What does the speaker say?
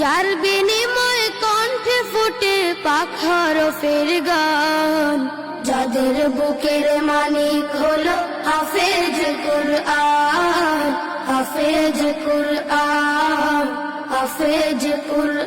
যার বিনিময় কণ্ঠে ফুটে পাখার ফের গান। যাদের বুকের মানিক হলো হাফেজ কুরআন হাফেজ কুরআন হাফেজ কুরআন।